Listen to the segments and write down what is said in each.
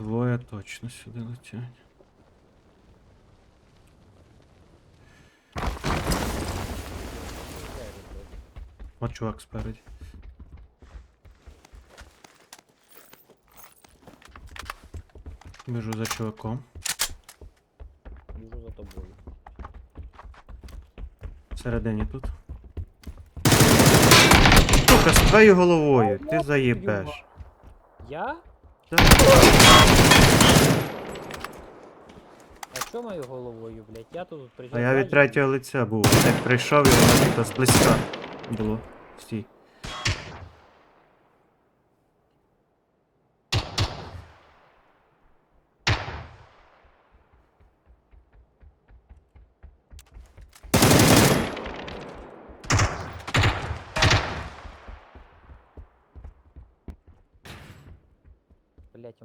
Двоє точно сюди летять. От чувак спереді. Біжу за чуваком. Біжу за тобою. Всередині тут. Сука, з твоєю головою, ти заїбеш. Я? А що мою головою, блядь? Я тут при А я від третього лиця був. Як прийшов і воно типа сплеска було. Стій.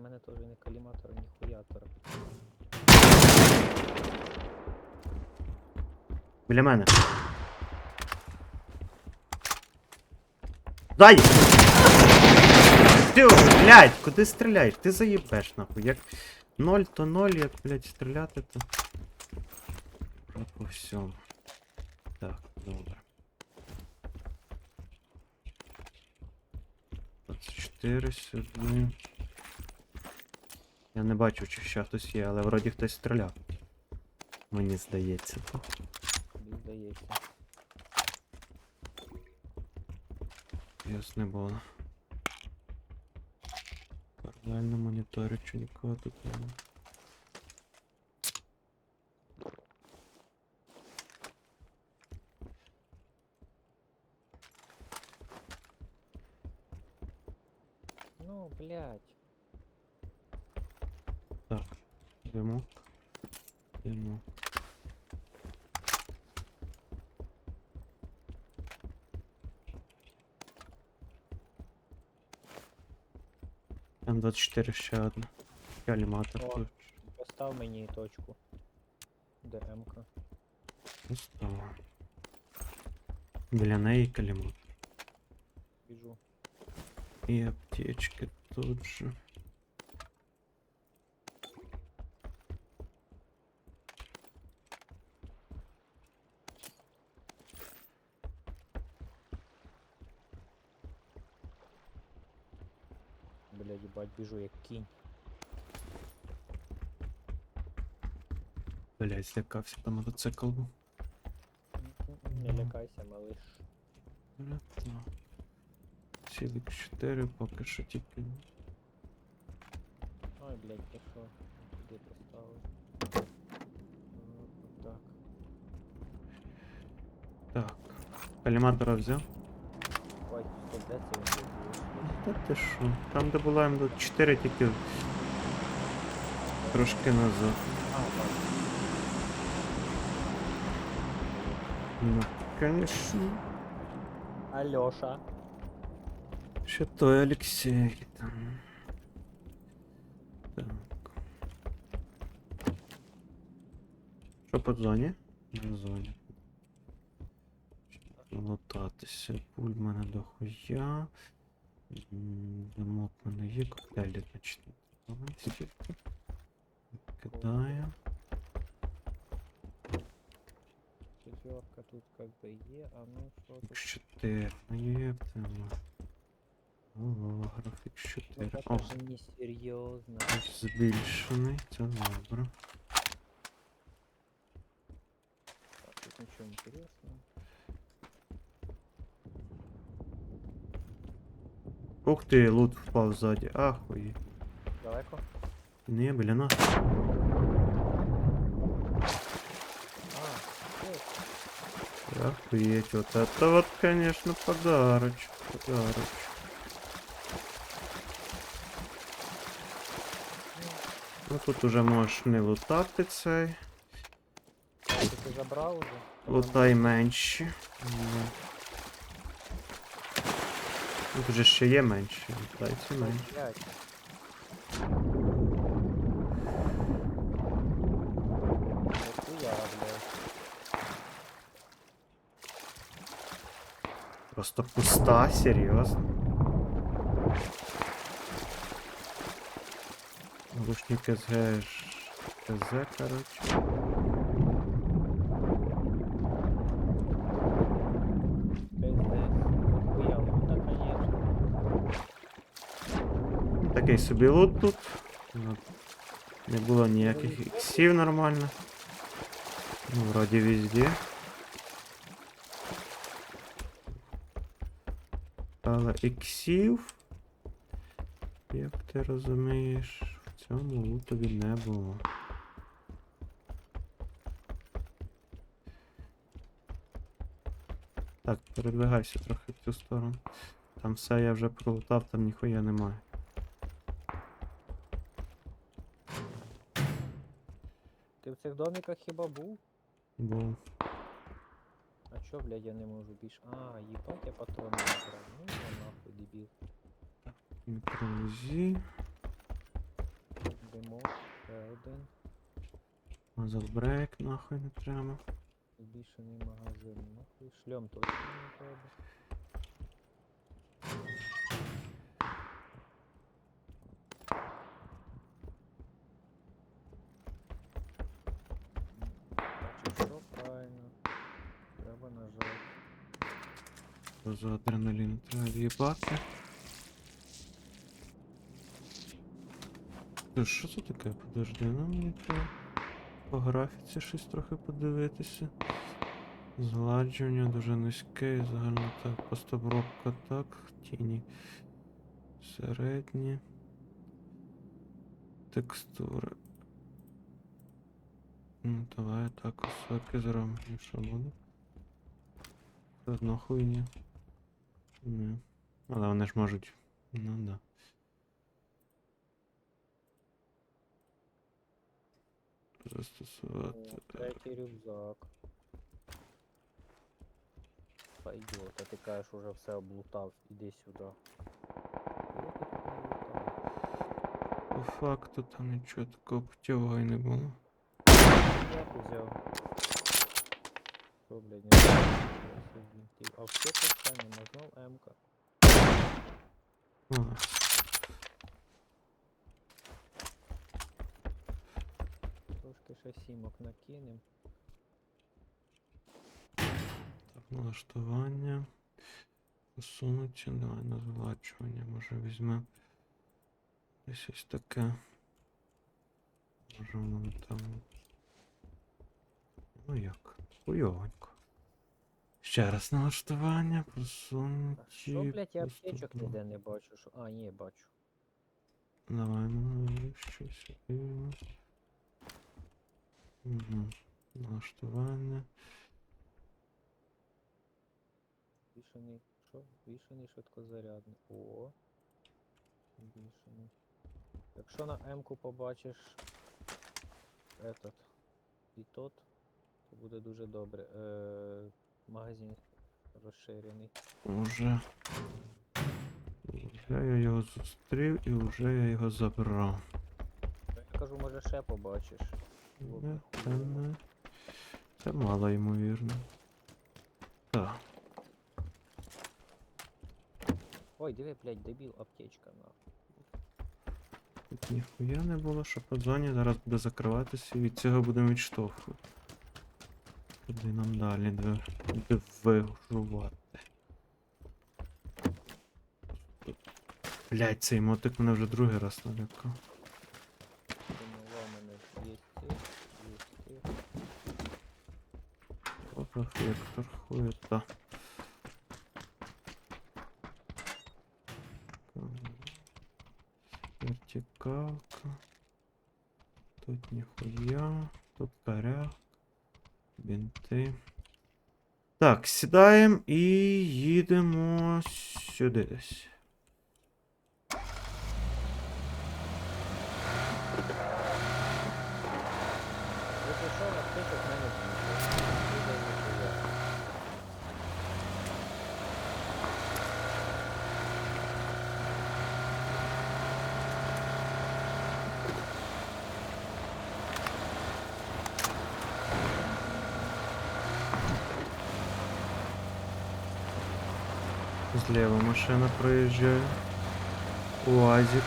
Мене теж не коліматор, ні хуятор. Біля мене. Дай! Ти, блядь, куди стріляєш? Ти заїбеш нахуй. Як 0, то 0, як, блядь, стріляти, то. Ну, по всьому. Так, добре. 24 сюди. Я не бачу, чи ще хтось є, але вроді хтось стріляв. Мені здається. Мені здається. Ясно було. Паралельно моніторю, чи нікого тут немає. Ну, блядь. йдемо. Йдемо. М24 ще одна. Каліматор О. тут. Постав мені точку. ДМ-ка. Просто. Біля неї каліматор. Біжу. І аптечки тут же. Блядь, їбать, біжу як кінь. Блять, злякався, там мотоцикл був. Не лякайся, малиш. Понятно. Цілик 4 поки що тільки. Ой, блядь, ти що? Куди поставив? Ну, Так. Так. Каліматора взяв. Ой, стоп, де це він був? Та ти що? Там де була М4 тільки трошки назад. Ну, конечно. Альоша. Ще той Алексей там. Так. Що по зоні? На зоні. Лутатися. Пуль мене дохуя. М, Димок в мене є, коктейлі, значить. Давай скільки. Кидаю. Четверка тут как бы є, а ну що тут? X4. Ну єптема. Ого, графік 4. Ну, О, це ж не серйозно. збільшений, це добре. Так, тут нічого інтересного. Ух ти, лут впав ззаді. Ахуї. Далеко? Не, біля нас. А, ось. Охуеть, вот это вот, конечно, подарочек. Подарочек. Ну тут уже можеш не лутати цей. Ти це забрав уже? Та Лутай менші. Да. Тут вже ще є блядь, Нихуя, блядь. Просто пуста, серйозно. Глушник СГ ТЗ, короче. Хуяли, ну так, конечно. Такий собі лут тут. Не було ніяких іксів нормально. Ну, вроді везде. Але іксів, як ти розумієш, в цьому лутові не було. Так, передвигайся трохи в цю сторону. Там все я вже пролутав, там ніхуя немає. Цих домиках хіба був? Бо А чо, блядь, я не можу більше. А, їбать, я патрони не брав. Ну, я нахуй, дебіл. мікрозі, Димок, ще один. мазовбрейк нахуй не треба. Збільшений магазин. Нахуй, шльом точно не треба. Значить, що правильно? Треба нажати. Дозу адреналіну треба в'їбати. Та що це таке? Подожди, ну мені треба по графіці щось трохи подивитися. Згладжування дуже низьке, і загально так, постобробка так, тіні середні. Текстури. Ну, давай так, високі зробимо. Що буде? Одна хуйня. Ні. Але вони ж можуть. Ну да. Застосувати. О, Третій рюкзак. Пойдет, а ти кажеш, уже все облутав, іди сюди. Я тут не лутав. По факту там нічого такого путівого і не було. Я б взяв. Що, блядь, не що. А все не знов М-ка. Трошки ще сімок накинем. так, налаштування. Посунуті, давай на згладжування. Може візьмемо. Десь ось таке. Може воно там. Ну як? Хуйовенько. Ще раз налаштування, просунуті. Що, блядь, я аптечок ніде не бачу, що. А, ні, бачу. Давай, ну щось. дивимось. Угу. Налаштування. Вішаний. Що? Вішаний швидкозарядний. О. Вішаний. Якщо на М-ку побачиш этот і тот, то буде дуже добре. Е, магазин розширений. Уже. Вже я його зустрів і вже я його забрав. Я кажу, може ще побачиш. Не, це не. Це мало ймовірно. Так. Ой, диви, блядь, дебіл, аптечка на. Тут ніхуя не було, що по зоні зараз буде закриватися і від цього будемо відштовхувати. Куди нам далі две- Блять, цей мотик мене вже другий раз налякав. Думала, у мене є ці, є ці. Опа, фектор хуета. Вертикалка. Тут ніхуя. Тут коряк. Бінти. Так, сідаємо і їдемо сюди десь. Якщо що, Слева машина проезжает. УАЗик.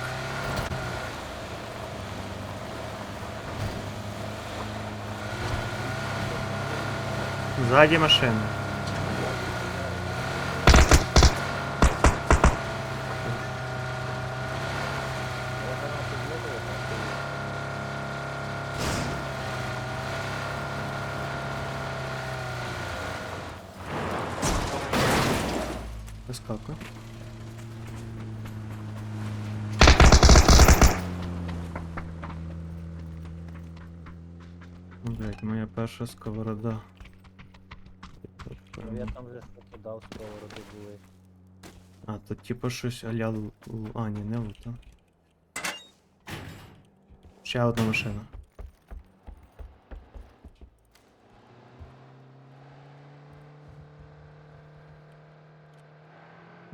Сзади машина. Вискакує. Блять, моя перша сковорода. Ну, я там вже що дав сковороди були. А, тут типу щось аля лу- А, ні, не лута. Ще одна машина.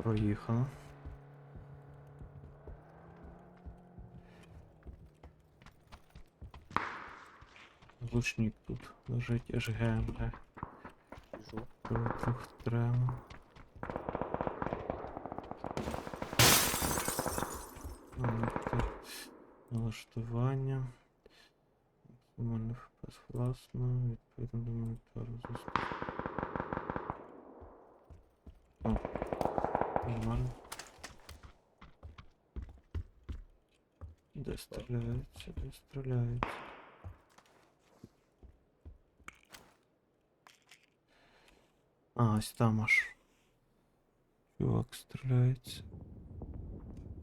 Проїхала. Лучник тут лежить СГМГ. Біжу. Трохи треба. Налаштування. Максимальний FPS власно, відповідно до монітору зустріч. нормально. Де стріляється, де стріляється. А, ось там аж. Чувак стріляється.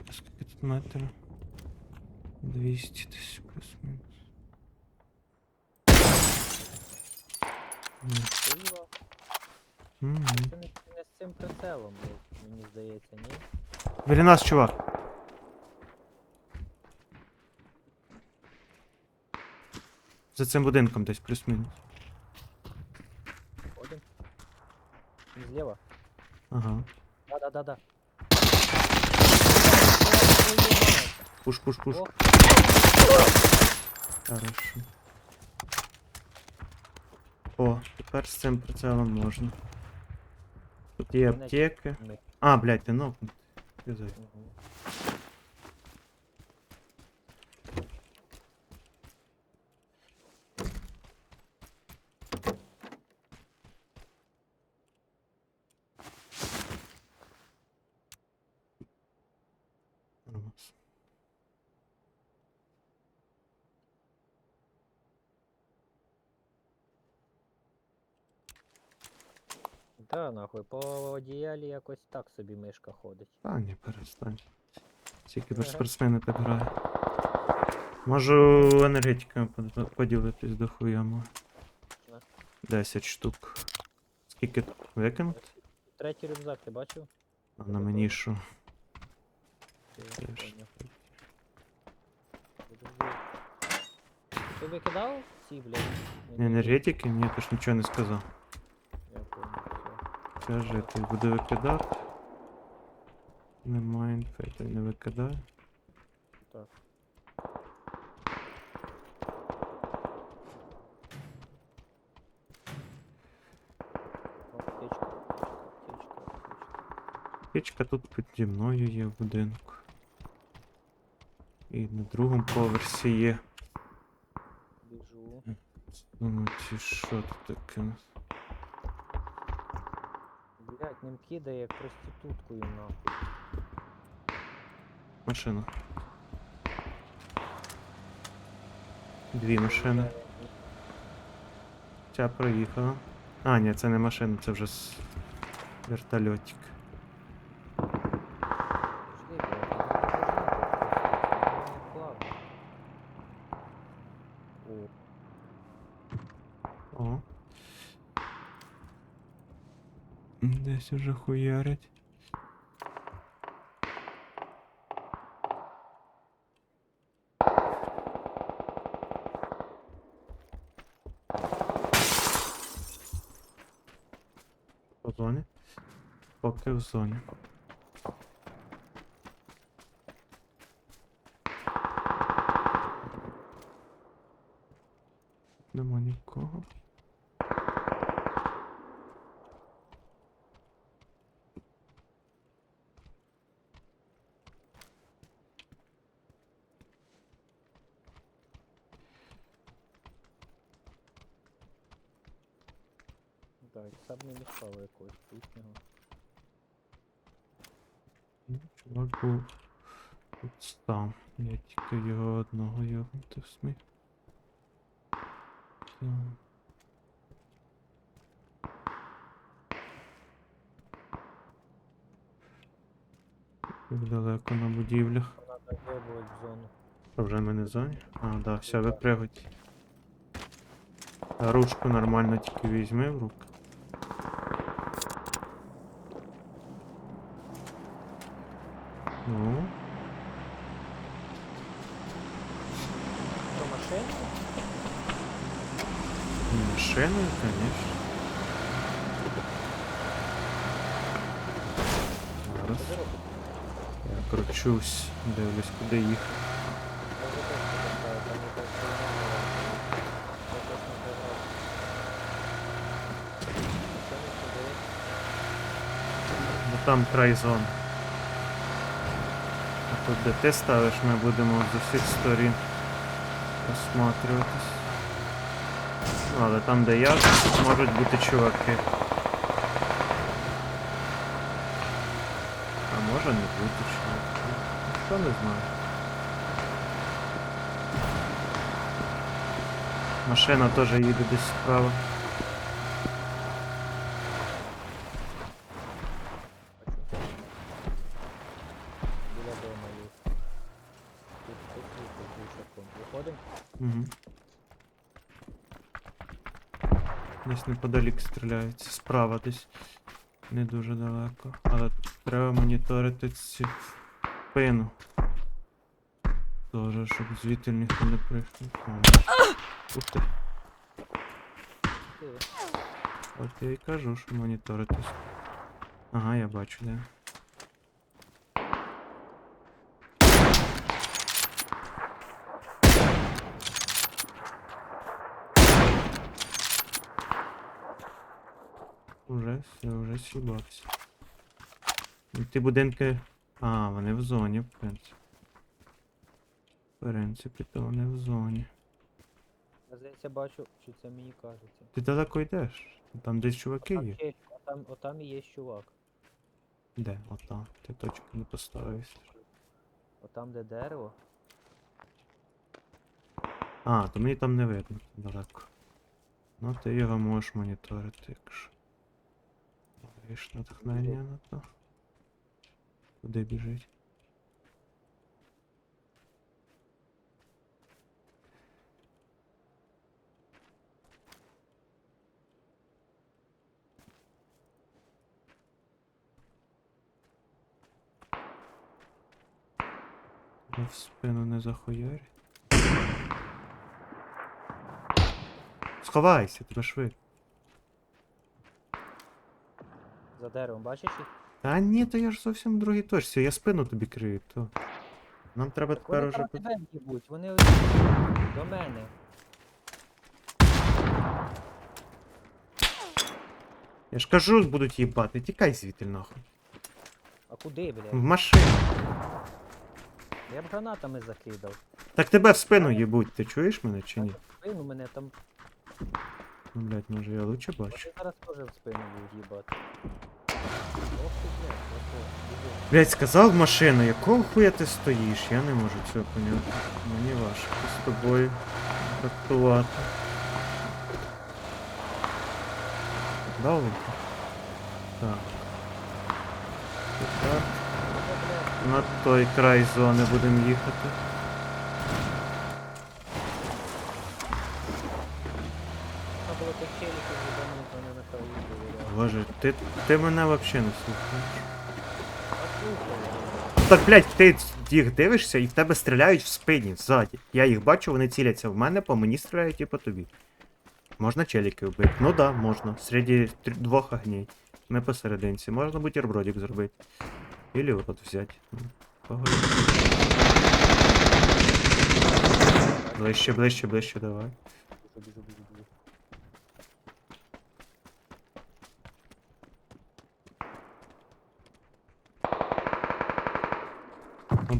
А Скільки тут метрів? 200 десь плюс-мінус. Ні. Києва. М, Це не, не з цим прицелом, блядь, Мені здається, ні? Біля нас, чувак. За цим будинком десь плюс-мінус. Ходим. Не зліва. Ага. Да-да-да-да. Пуш, пуш, пуш. Ох, Хорошо. О, тепер з цим прицелом можна. Тут є аптеки. ми. А, блядь, ты нокнутий. за... Мгм. Да, нахуй, по одіялі якось так собі мишка ходить. Та ні, перестань. Тільки Ага. бо спортсмени так грають. Можу енергетиками под- поділитись до хуя мого. 10 штук. Скільки тут викинути? Третій рюкзак, ти бачив? А на мені що? Ти, Теж. поняв. Подожди. Ти викидав ці, блядь? Енергетики? Ні, ти ж нічого не сказав. Я тут буду викидати. Немає інфети, не викидаю. Так. Аптечка, аптечка, аптечка, аптечка. Печка тут піді мною є в будинку. І на другому поверсі є. Біжу. Ну, ці що тут таке? Ним кидає як проституткою нахуй. Машина. Дві машини. Ця проїхала. А, ні, це не машина, це вже с- вертольотик. Пішли, блядь, я не можу, просто, плавно. О, О. Десь уже хуярить. По зоні? Поки в зоні. Нема нікого. Так, сам не якогось вкусного. Ну, Чувак був тут став. Я тільки його одного йогнути всмів. Так. Далеко на будівлях. А вже ми не в зоні? А, да, все, випрягуйте. А ручку нормально тільки візьми в руки. Ну, Про машину? машиною, конечно. Зараз Що ти робиш? я кручусь, дивлюсь, куди їхати. Я вже теж пам'ятаю, там якась хуйня була. Я теж не грав. Що не туди? Ну там край зон. А тут де ти ставиш, ми будемо з усіх сторін осматрюватись. Ну, але там, де я, можуть бути чуваки. А може не бути чуваки. Хто не знає. Машина теж їде десь справа. Бачу. Біля дома є. Тут тут тут глушаком. Виходимо? Угу. Десь неподалік стріляються. Справа десь. Не дуже далеко. Але треба моніторити цю спину. Тоже, щоб звідти ніхто не прийшов. Ух ти. От я і кажу, що моніторити. Ага, я бачу, де. Уже все, вже сібався. Ті будинки. А, вони в зоні, в принципі. В принципі, то вони в зоні. Я здається бачу, чи це мені кажеться. Ти далеко йдеш? Там десь чуваки Там є? ще, отам, отам і є чувак. Де? Ота. Ти точку не поставив. Отам, де дерево. А, то мені там не видно далеко. Ну ти його можеш моніторити, якщо. Маєш натхнення на то. Куди біжить? В спину не захуярь. Сховайся, тебе швидко. За деревом, бачиш їх? Та ні, то я ж зовсім в другій точці, я спину тобі крию, то. Нам треба Так тепер вони уже. там тебе вони до мене. Я ж кажу, будуть їбати, тікай звідти нахуй. А куди, В блядь? машину. Я б гранатами закидав. Так тебе в спину їбуть, ти чуєш мене чи ні? Спину мене там. Ну, блядь, може я лучше бачу. Вони зараз теж в спину будуть їбати. Блядь, сказав в машину, якого хуя ти стоїш? Я не можу цього поняти. Мені важко з тобою трактувати. Далеко? Так. Тепер на той край зони будемо їхати. Було тих челіків їбануть, вони на краю довіряли. Боже, ти, ти мене взагалі не слухаєш. А слухай, Так, блядь, ти їх дивишся і в тебе стріляють в спині, ззаді. Я їх бачу, вони ціляться в мене, по мені стріляють і по тобі. Можна челіки вбити? Ну да, можна. Серед трь- двох огней. Ми посерединці. Можна бутербродик зробити. Или от взяти. Ну, погоди. Ближче, ближче, ближче, давай. біжу, біжу, біжу,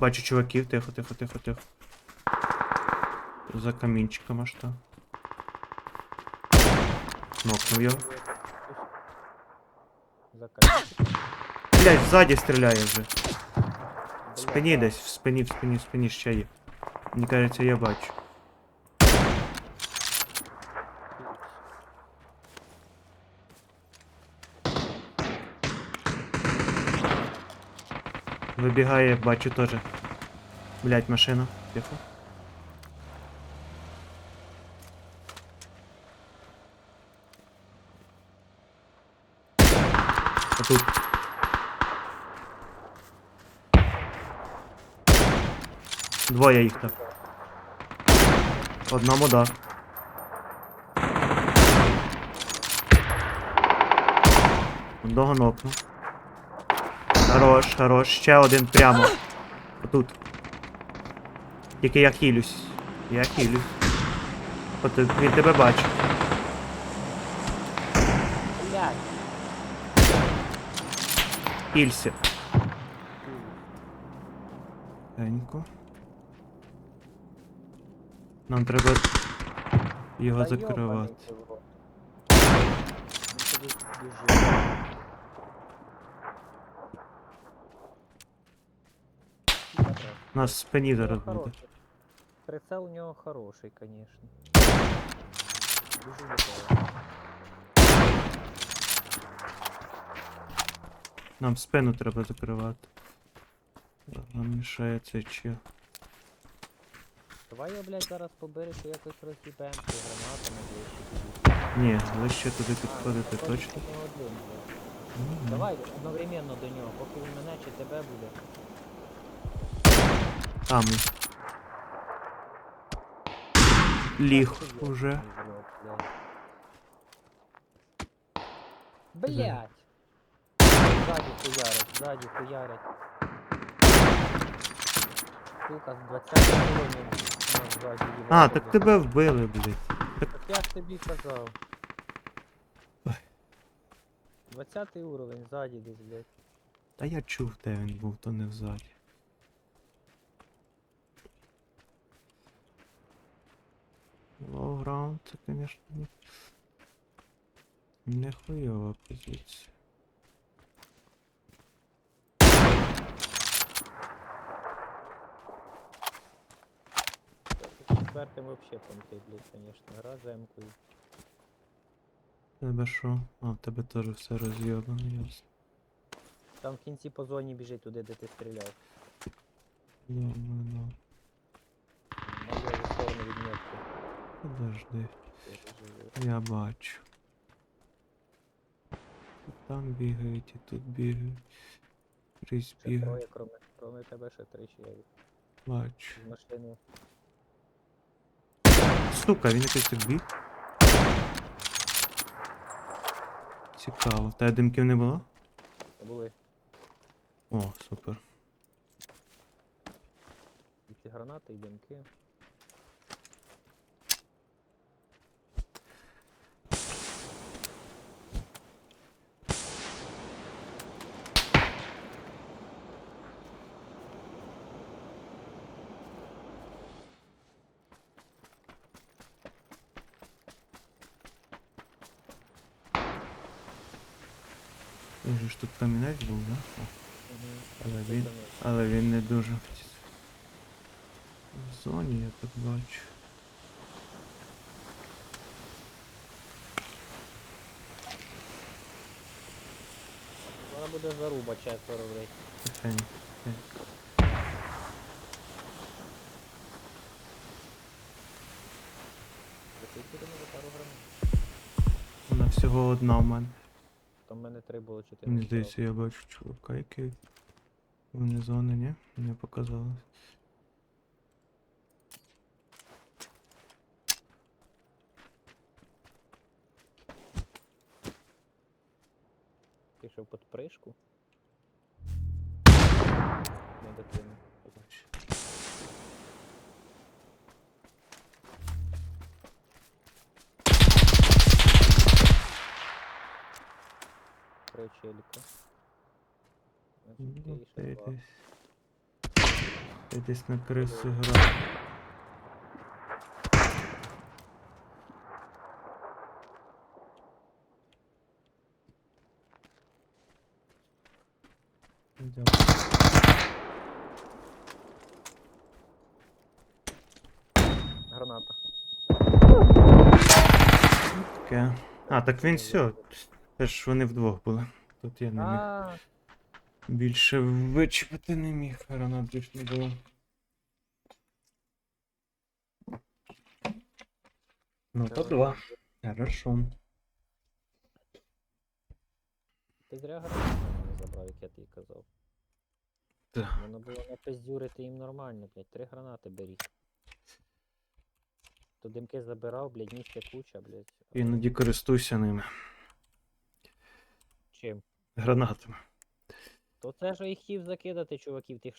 бачу чуваків, тихо, тихо, тихо, тихо. За камінчиком аж там. Нокнув його. Щось закатчик. Блять, ззаді стріляє вже. В Бля, спині так. десь, в спині, в спині, в спині ще є. Мені кажеться, я бачу. Вибігає, бачу теж. Блять, машина. Тихо. А тут. Двоє їх там. Одному да. Одного нокну. Хорош, хорош. Ще один прямо. Отут. Тільки я хилюсь. Я хилюсь. От він тебе бачить. Блядь. Хілься. Тенько. Нам треба його закривати. йобаний ти в рот. Він тобі біжить. Підарас. У нас в спині зараз буде. хороший. Прицел у нього хороший, конечно. Дуже. Нам спину треба закривати. Нам мішає цей чел. Давай я, блядь, зараз побереш і якось роз'їбем ці гранатами ближче. Ні, ближче туди підходити точно. один, блядь. Давай одновременно до нього, поки він мене чи тебе буде. Він. Ліг уже. Блядь! Ззаді хуярять, ззаді хуярять. Сука, з 20 уровня нас ззаді їбати. А, так блядь. тебе вбили, блядь. Так я ж тобі казав. 20 уровень ззаді десь, блядь. Та я чув, де він був, то не взаді. Лоу-граунд, це, конечно, не... Хуйова позиція. Четвертим вообще понти, блядь, конечно. Гра земкою. Тебе що? А, в тебе теж все роз'єбано, ясно. Там в кінці по зоні біжить туди, де ти стріляв. Ну, ну, ну. Подожди, Я бачу. Там бігають, і тут бігають. Крізь бігають. кроме, кроме тебе ще три чоловік. Бачу. З машини. Сука, він якийсь так біг. Цікаво. Та димків не було? Були О, супер. і ці гранати, і димки. Він же ж тут камінець був, да? О, Угу. але він. Але він не дуже. в ці- В зоні я так бачу. Вона буде заруба четверо, блядь. Тихенько. тихенько. Закрити на пару гранат. Вона всього одна в мене. Там в мене три було чотири. Мені здається, я бачу чувака, який. Вони зони, ні? Не показалось. Пішов під пришку. Не дитину. Три челіка. Значить, Ну, ти ще ти два. десь. Ти десь на крису грав. Дякую. Граната. Таке. А, так він все. Теж вони вдвох були. Тут я не міг. Більше вичепити не міг, гранат більш не було. Ну, то два. Хорошо. Ти зря гранату не забрав, як я тобі казав. Так. Воно було напиздюрити їм нормально, блядь. Три гранати беріть. То димки забирав, блядь, місця куча, блядь. Іноді користуйся ними. Чим? Гранатами. То це ж їх хотів закидати, чуваків, тих